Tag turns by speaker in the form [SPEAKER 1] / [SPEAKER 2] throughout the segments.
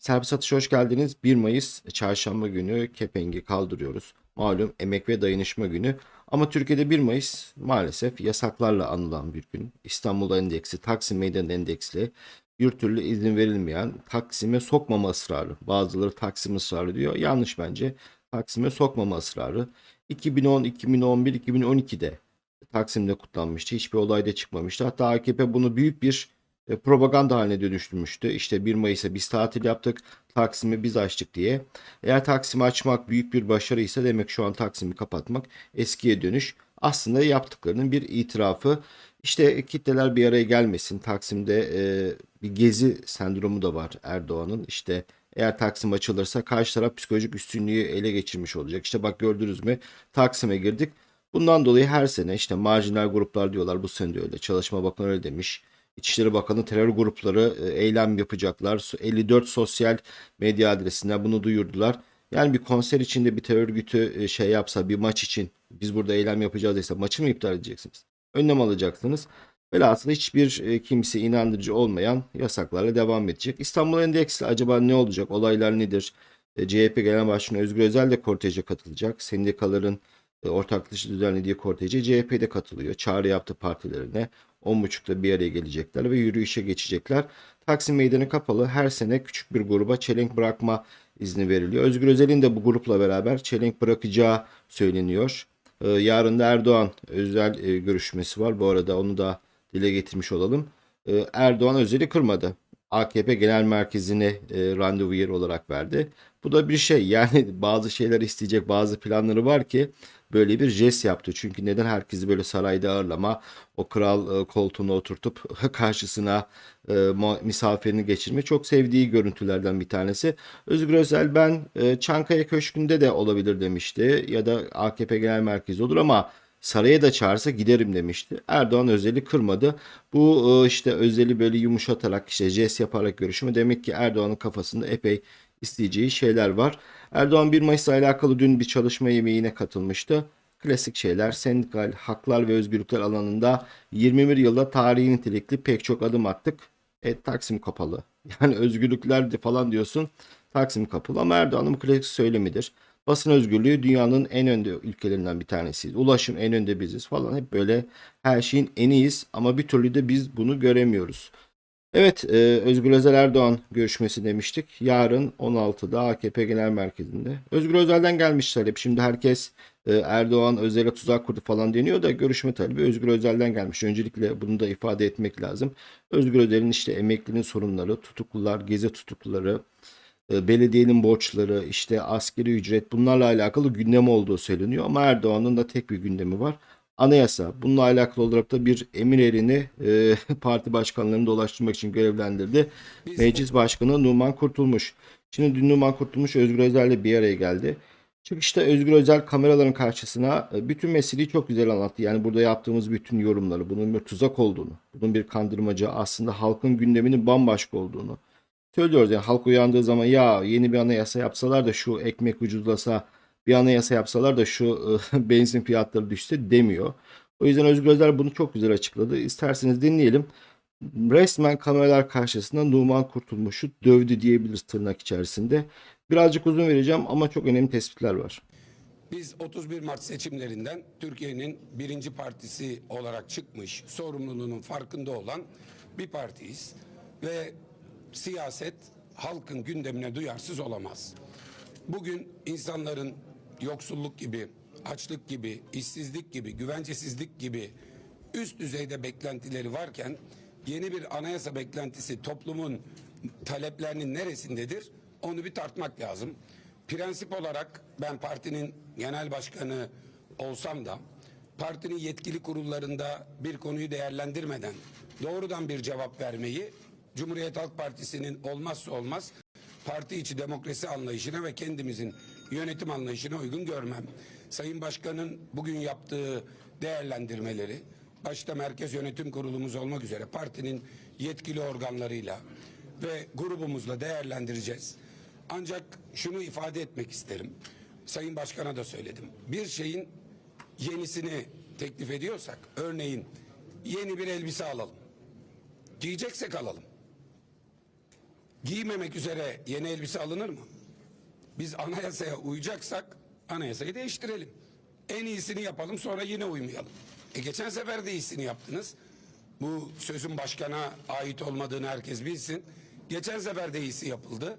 [SPEAKER 1] Servis satışa hoş geldiniz. 1 Mayıs çarşamba günü kepengi kaldırıyoruz. Malum emek ve dayanışma günü. Ama Türkiye'de 1 Mayıs maalesef yasaklarla anılan bir gün. İstanbul Endeksi, Taksim Meydan Endeksli bir türlü izin verilmeyen Taksim'e sokmama ısrarı. Bazıları Taksim ısrarı diyor. Yanlış bence. Taksim'e sokmama ısrarı. 2010, 2011, 2012'de Taksim'de kutlanmıştı. Hiçbir olayda çıkmamıştı. Hatta AKP bunu büyük bir e, propaganda haline dönüştürmüştü. İşte 1 Mayıs'a biz tatil yaptık, Taksim'i biz açtık diye. Eğer Taksim'i açmak büyük bir başarıysa demek şu an Taksim'i kapatmak eskiye dönüş. Aslında yaptıklarının bir itirafı. İşte kitleler bir araya gelmesin. Taksim'de e, bir gezi sendromu da var Erdoğan'ın. İşte eğer Taksim açılırsa karşı taraf psikolojik üstünlüğü ele geçirmiş olacak. İşte bak gördünüz mü Taksim'e girdik. Bundan dolayı her sene işte marjinal gruplar diyorlar bu sene de öyle. Çalışma Bakanı öyle demiş. İçişleri Bakanı terör grupları e, eylem yapacaklar. 54 sosyal medya adresinden bunu duyurdular. Yani bir konser içinde bir terör örgütü e, şey yapsa bir maç için biz burada eylem yapacağız dese maçı mı iptal edeceksiniz? Önlem alacaksınız. Velhasıl hiçbir e, kimse inandırıcı olmayan yasaklarla devam edecek. İstanbul Endeks'le acaba ne olacak? Olaylar nedir? CHP Genel Başkanı Özgür Özel de korteje katılacak. Sendikaların ortak dışı düzenlediği korteje CHP de katılıyor. Çağrı yaptı partilerine. 10.30'da bir araya gelecekler ve yürüyüşe geçecekler. Taksim Meydanı kapalı. Her sene küçük bir gruba çelenk bırakma izni veriliyor. Özgür Özel'in de bu grupla beraber çelenk bırakacağı söyleniyor. Ee, yarın da Erdoğan özel e, görüşmesi var. Bu arada onu da dile getirmiş olalım. Erdoğan Özel'i kırmadı. AKP Genel Merkezi'ne e, randevu yeri olarak verdi. Bu da bir şey yani bazı şeyler isteyecek bazı planları var ki böyle bir jest yaptı. Çünkü neden herkesi böyle sarayda ağırlama, o kral e, koltuğuna oturtup karşısına e, misafirini geçirme çok sevdiği görüntülerden bir tanesi. Özgür Özel ben e, Çankaya Köşkü'nde de olabilir demişti ya da AKP Genel Merkezi olur ama saraya da çağırsa giderim demişti. Erdoğan Özel'i kırmadı. Bu işte Özel'i böyle yumuşatarak işte jest yaparak görüşme demek ki Erdoğan'ın kafasında epey isteyeceği şeyler var. Erdoğan 1 Mayıs'la alakalı dün bir çalışma yemeğine katılmıştı. Klasik şeyler, sendikal haklar ve özgürlükler alanında 21 yılda tarihi nitelikli pek çok adım attık. E, Taksim kapalı. Yani özgürlükler falan diyorsun. Taksim kapalı ama Erdoğan'ın klasik söylemidir. Basın özgürlüğü dünyanın en önde ülkelerinden bir tanesiyiz. Ulaşım en önde biziz falan. Hep böyle her şeyin en iyiyiz ama bir türlü de biz bunu göremiyoruz. Evet, e, Özgür Özel Erdoğan görüşmesi demiştik. Yarın 16'da AKP Genel Merkezi'nde. Özgür Özel'den gelmiş talep. Şimdi herkes e, Erdoğan Özel'e tuzak kurdu falan deniyor da görüşme talebi Özgür Özel'den gelmiş. Öncelikle bunu da ifade etmek lazım. Özgür Özel'in işte emeklinin sorunları, tutuklular, gezi tutukluları, e, belediyenin borçları, işte askeri ücret bunlarla alakalı gündem olduğu söyleniyor. Ama Erdoğan'ın da tek bir gündemi var. Anayasa. Bununla alakalı olarak da bir emir erini e, parti başkanlarını dolaştırmak için görevlendirdi. Meclis Başkanı Numan Kurtulmuş. Şimdi dün Numan Kurtulmuş Özgür Özel'le bir araya geldi. Çıkışta Özgür Özel kameraların karşısına e, bütün meseleyi çok güzel anlattı. Yani burada yaptığımız bütün yorumları, bunun bir tuzak olduğunu, bunun bir kandırmacı aslında halkın gündeminin bambaşka olduğunu söylüyoruz. Yani halk uyandığı zaman ya yeni bir anayasa yapsalar da şu ekmek ucuzlasa, bir anayasa yapsalar da şu benzin fiyatları düşse demiyor. O yüzden Özgür Özel bunu çok güzel açıkladı. İsterseniz dinleyelim. Resmen kameralar karşısında Numan Kurtulmuş'u dövdü diyebiliriz tırnak içerisinde. Birazcık uzun vereceğim ama çok önemli tespitler var.
[SPEAKER 2] Biz 31 Mart seçimlerinden Türkiye'nin birinci partisi olarak çıkmış, sorumluluğunun farkında olan bir partiyiz. Ve siyaset halkın gündemine duyarsız olamaz. Bugün insanların yoksulluk gibi, açlık gibi, işsizlik gibi, güvencesizlik gibi üst düzeyde beklentileri varken yeni bir anayasa beklentisi toplumun taleplerinin neresindedir? Onu bir tartmak lazım. Prensip olarak ben partinin genel başkanı olsam da partinin yetkili kurullarında bir konuyu değerlendirmeden doğrudan bir cevap vermeyi Cumhuriyet Halk Partisi'nin olmazsa olmaz parti içi demokrasi anlayışına ve kendimizin yönetim anlayışına uygun görmem. Sayın Başkan'ın bugün yaptığı değerlendirmeleri başta Merkez Yönetim Kurulumuz olmak üzere partinin yetkili organlarıyla ve grubumuzla değerlendireceğiz. Ancak şunu ifade etmek isterim. Sayın Başkan'a da söyledim. Bir şeyin yenisini teklif ediyorsak örneğin yeni bir elbise alalım. Giyeceksek alalım. Giymemek üzere yeni elbise alınır mı? Biz anayasaya uyacaksak anayasayı değiştirelim. En iyisini yapalım sonra yine uymayalım. E geçen sefer de iyisini yaptınız. Bu sözün başkana ait olmadığını herkes bilsin. Geçen sefer de iyisi yapıldı.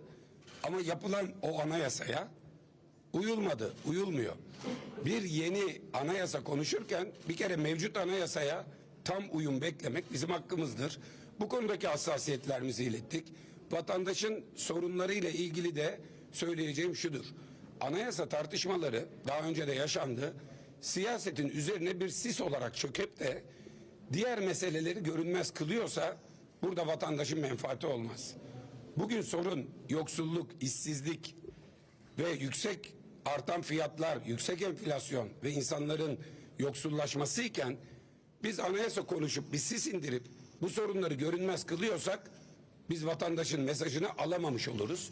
[SPEAKER 2] Ama yapılan o anayasaya uyulmadı, uyulmuyor. Bir yeni anayasa konuşurken bir kere mevcut anayasaya tam uyum beklemek bizim hakkımızdır. Bu konudaki hassasiyetlerimizi ilettik. Vatandaşın sorunlarıyla ilgili de söyleyeceğim şudur. Anayasa tartışmaları daha önce de yaşandı. Siyasetin üzerine bir sis olarak çöküp de diğer meseleleri görünmez kılıyorsa burada vatandaşın menfaati olmaz. Bugün sorun yoksulluk, işsizlik, ve yüksek artan fiyatlar, yüksek enflasyon ve insanların yoksullaşması iken biz anayasa konuşup bir sis indirip bu sorunları görünmez kılıyorsak biz vatandaşın mesajını alamamış oluruz.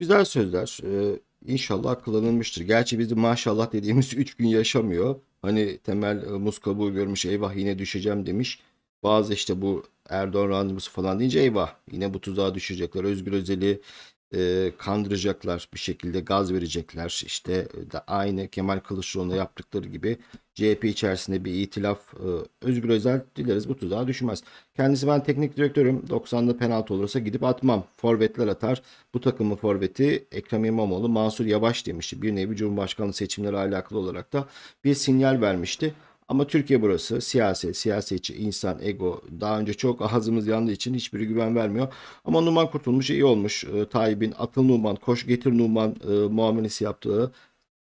[SPEAKER 1] Güzel sözler. Ee, inşallah akıllanılmıştır. Gerçi bizim maşallah dediğimiz 3 gün yaşamıyor. Hani temel e, muz kabuğu görmüş eyvah yine düşeceğim demiş. Bazı işte bu Erdoğan randevusu falan deyince eyvah yine bu tuzağa düşecekler. Özgür Özel'i e, kandıracaklar bir şekilde gaz verecekler. İşte da aynı Kemal Kılıçdaroğlu'na yaptıkları gibi CHP içerisinde bir itilaf e, Özgür Özel dileriz bu tuzağa düşmez. Kendisi ben teknik direktörüm. 90'da penaltı olursa gidip atmam. Forvetler atar. Bu takımın forveti Ekrem İmamoğlu, Mansur Yavaş demişti. Bir nevi Cumhurbaşkanlığı seçimleri alakalı olarak da bir sinyal vermişti. Ama Türkiye burası siyaset, siyasetçi, insan, ego daha önce çok ağzımız yandığı için hiçbiri güven vermiyor. Ama Numan kurtulmuş iyi olmuş. Ee, Tayyip'in atıl Numan, koş getir Numan e, muamelesi yaptığı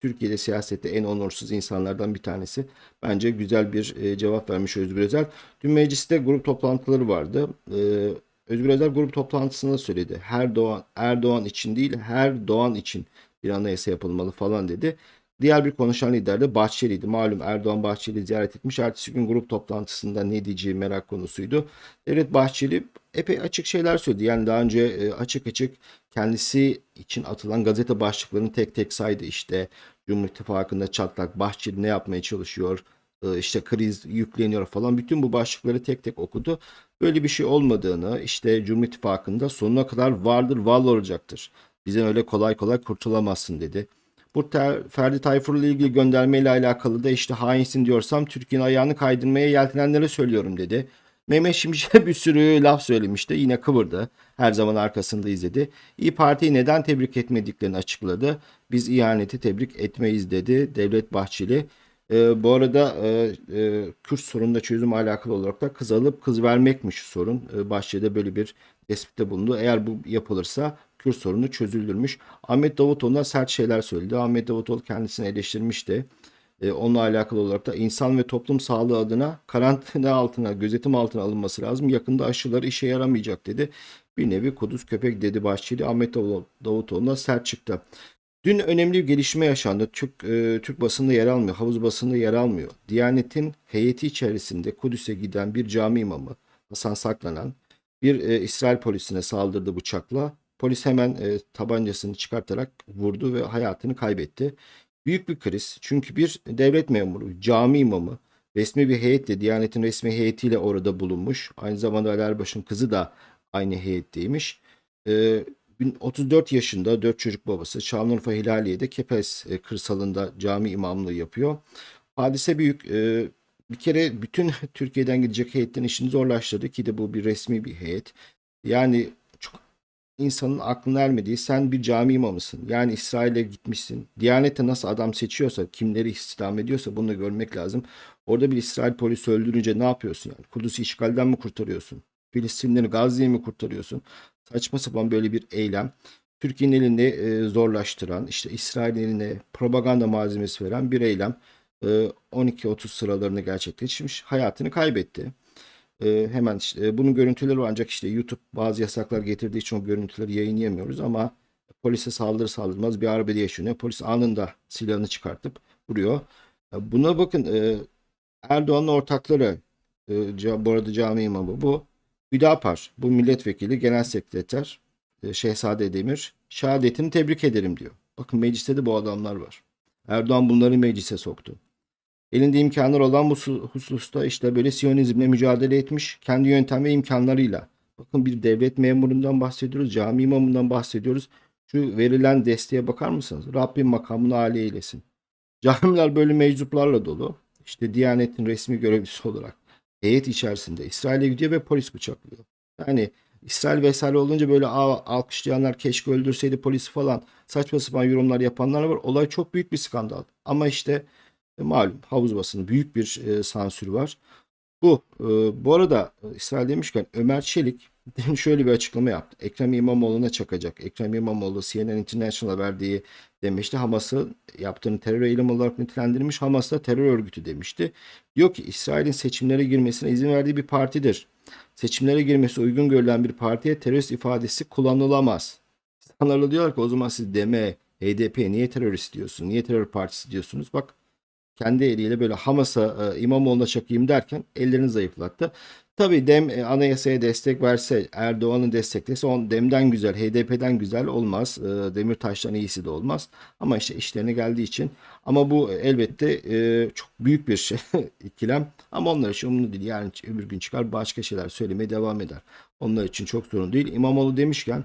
[SPEAKER 1] Türkiye'de siyasette en onursuz insanlardan bir tanesi. Bence güzel bir e, cevap vermiş Özgür Özel. Dün mecliste grup toplantıları vardı. E, Özgür Özel grup toplantısında söyledi. Her doğan Erdoğan için değil, her doğan için bir anayasa yapılmalı falan dedi. Diğer bir konuşan lider de Bahçeli'ydi. Malum Erdoğan Bahçeli'yi ziyaret etmiş. Ertesi gün grup toplantısında ne diyeceği merak konusuydu. Devlet Bahçeli epey açık şeyler söyledi. Yani daha önce e, açık açık kendisi için atılan gazete başlıklarını tek tek saydı. İşte Cumhur İttifakı'nda çatlak, Bahçeli ne yapmaya çalışıyor, e, işte kriz yükleniyor falan. Bütün bu başlıkları tek tek okudu. Böyle bir şey olmadığını, işte Cumhur İttifakı'nda sonuna kadar vardır, var olacaktır. Bizden öyle kolay kolay kurtulamazsın dedi. Bu ter, Ferdi Tayfur'la ilgili göndermeyle alakalı da işte hainsin diyorsam Türkiye'nin ayağını kaydırmaya yeltenenlere söylüyorum dedi. Mehmet Şimşek'e bir sürü laf söylemişti. Yine kıvırdı. Her zaman arkasında izledi. İyi Parti'yi neden tebrik etmediklerini açıkladı. Biz ihaneti tebrik etmeyiz dedi Devlet Bahçeli. Ee, bu arada e, e, Kürt sorununda çözüm alakalı olarak da kız alıp kız vermekmiş sorun. Ee, Bahçeli'de böyle bir tespitte bulundu. Eğer bu yapılırsa Kürt sorunu çözülürmüş. Ahmet Davutoğlu'na sert şeyler söyledi. Ahmet Davutoğlu kendisini eleştirmişti. Ee, onunla alakalı olarak da insan ve toplum sağlığı adına karantina altına, gözetim altına alınması lazım. Yakında aşılar işe yaramayacak dedi. Bir nevi kuduz köpek dedi Bahçeli. Ahmet Davu- Davutoğlu'na sert çıktı. Dün önemli bir gelişme yaşandı. Türk, e, Türk basında yer almıyor, havuz basında yer almıyor. Diyanet'in heyeti içerisinde Kudüs'e giden bir cami imamı Hasan Saklanan bir e, İsrail polisine saldırdı bıçakla. Polis hemen e, tabancasını çıkartarak vurdu ve hayatını kaybetti. Büyük bir kriz. Çünkü bir devlet memuru, cami imamı, resmi bir heyetle, Diyanet'in resmi heyetiyle orada bulunmuş. Aynı zamanda Ali Erbaş'ın kızı da aynı heyetteymiş. E, 34 yaşında 4 çocuk babası Şanlıurfa Hilaliye'de Kepez e, kırsalında cami imamlığı yapıyor. Hadise büyük. E, bir kere bütün Türkiye'den gidecek heyetten işini zorlaştırdı ki de bu bir resmi bir heyet. Yani insanın aklına ermediği sen bir cami imamısın. Yani İsrail'e gitmişsin. Diyanete nasıl adam seçiyorsa, kimleri istihdam ediyorsa bunu da görmek lazım. Orada bir İsrail polisi öldürünce ne yapıyorsun yani? Kudüs'ü işgalden mi kurtarıyorsun? Filistinleri Gazze'yi mi kurtarıyorsun? Saçma sapan böyle bir eylem. Türkiye'nin elinde e, zorlaştıran, işte İsrail'in eline propaganda malzemesi veren bir eylem. E, 12-30 sıralarını gerçekleştirmiş, hayatını kaybetti. E, hemen işte bunun görüntüleri var ancak işte YouTube bazı yasaklar getirdiği için o görüntüleri yayınlayamıyoruz ama polise saldırı saldırmaz bir arbede yaşanıyor. Polis anında silahını çıkartıp vuruyor. Buna bakın e, Erdoğan'ın ortakları e, bu arada cami imamı bu. Hüdapar bu milletvekili genel sekreter e, Şehzade Demir şehadetini tebrik ederim diyor. Bakın mecliste de bu adamlar var. Erdoğan bunları meclise soktu. Elinde imkanlar olan bu su- hususta işte böyle Siyonizmle mücadele etmiş. Kendi yöntem ve imkanlarıyla. Bakın bir devlet memurundan bahsediyoruz, cami imamından bahsediyoruz. Şu verilen desteğe bakar mısınız? Rabbim makamını âli eylesin. Camiler böyle meczuplarla dolu. İşte Diyanet'in resmi görevlisi olarak heyet içerisinde İsrail'e gidiyor ve polis bıçaklıyor. Yani İsrail vesaire olunca böyle "Aa, alkışlayanlar keşke öldürseydi polisi falan saçma sapan yorumlar yapanlar var. Olay çok büyük bir skandal. Ama işte malum havuz basını büyük bir e, sansür var. Bu e, bu arada e, İsrail demişken Ömer Çelik dün şöyle bir açıklama yaptı. Ekrem İmamoğlu'na çakacak. Ekrem İmamoğlu CNN International'a verdiği demişti. Hamas'ı yaptığını terör eylemi olarak nitelendirmiş. Hamas da terör örgütü demişti. Diyor ki İsrail'in seçimlere girmesine izin verdiği bir partidir. Seçimlere girmesi uygun görülen bir partiye terörist ifadesi kullanılamaz. İnsanlar da diyorlar ki o zaman siz DEME, HDP niye terörist diyorsun? Niye terör partisi diyorsunuz? Bak kendi eliyle böyle Hamas'a e, İmamoğlu'na çakayım derken ellerini zayıflattı. Tabii Dem e, anayasaya destek verse, Erdoğan'ı desteklese on Dem'den güzel, HDP'den güzel olmaz. E, Demirtaş'tan iyisi de olmaz. Ama işte işlerine geldiği için. Ama bu elbette e, çok büyük bir şey, ikilem. Ama onlar için umurlu değil. Yani öbür gün çıkar başka şeyler söylemeye devam eder. Onlar için çok sorun değil. İmamoğlu demişken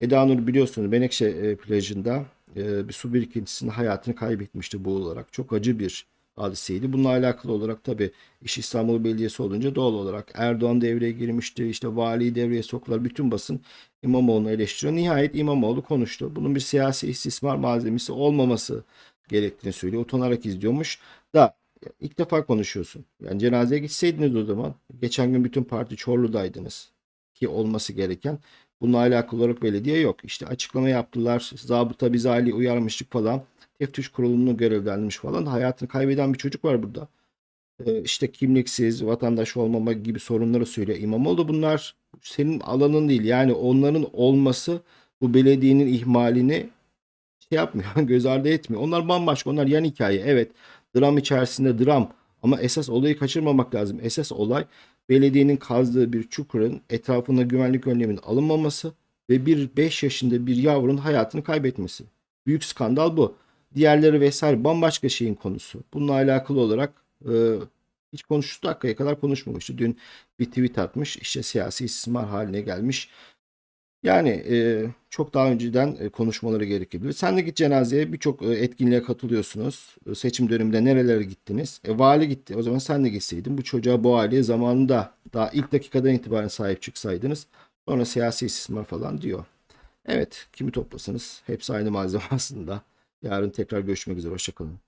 [SPEAKER 1] Eda Nur biliyorsunuz Menekşe e, plajında e, bir su birikintisinde hayatını kaybetmişti boğularak. Çok acı bir hadiseydi. Bununla alakalı olarak tabii iş İstanbul Belediyesi olunca doğal olarak Erdoğan devreye girmişti. İşte vali devreye soktular. Bütün basın İmamoğlu'nu eleştiriyor. Nihayet İmamoğlu konuştu. Bunun bir siyasi istismar malzemesi olmaması gerektiğini söylüyor. Utanarak izliyormuş. Da ilk defa konuşuyorsun. Yani cenazeye gitseydiniz o zaman. Geçen gün bütün parti Çorlu'daydınız. Ki olması gereken. Bununla alakalı olarak belediye yok. İşte açıklama yaptılar. Zabıta biz aile uyarmıştık falan. Teftiş kurulunu görevlendirmiş falan. Hayatını kaybeden bir çocuk var burada. Ee, işte kimliksiz, vatandaş olmama gibi sorunları söylüyor İmamoğlu. Bunlar senin alanın değil. Yani onların olması bu belediyenin ihmalini şey yapmıyor, göz ardı etmiyor. Onlar bambaşka, onlar yan hikaye. Evet, dram içerisinde dram. Ama esas olayı kaçırmamak lazım. Esas olay belediyenin kazdığı bir çukurun etrafında güvenlik önleminin alınmaması ve bir 5 yaşında bir yavrunun hayatını kaybetmesi. Büyük skandal bu. Diğerleri vesaire bambaşka şeyin konusu. Bununla alakalı olarak e, hiç konuştu dakikaya kadar konuşmamıştı. Dün bir tweet atmış işte siyasi istismar haline gelmiş. Yani e, çok daha önceden e, konuşmaları gerekebilir. Sen de git cenazeye birçok e, etkinliğe katılıyorsunuz. E, seçim döneminde nerelere gittiniz? E, vali gitti. O zaman sen de gitseydin. Bu çocuğa bu aileye zamanında daha ilk dakikadan itibaren sahip çıksaydınız. Sonra siyasi istismar falan diyor. Evet kimi toplasanız hepsi aynı malzeme aslında. Yarın tekrar görüşmek üzere. Hoşçakalın.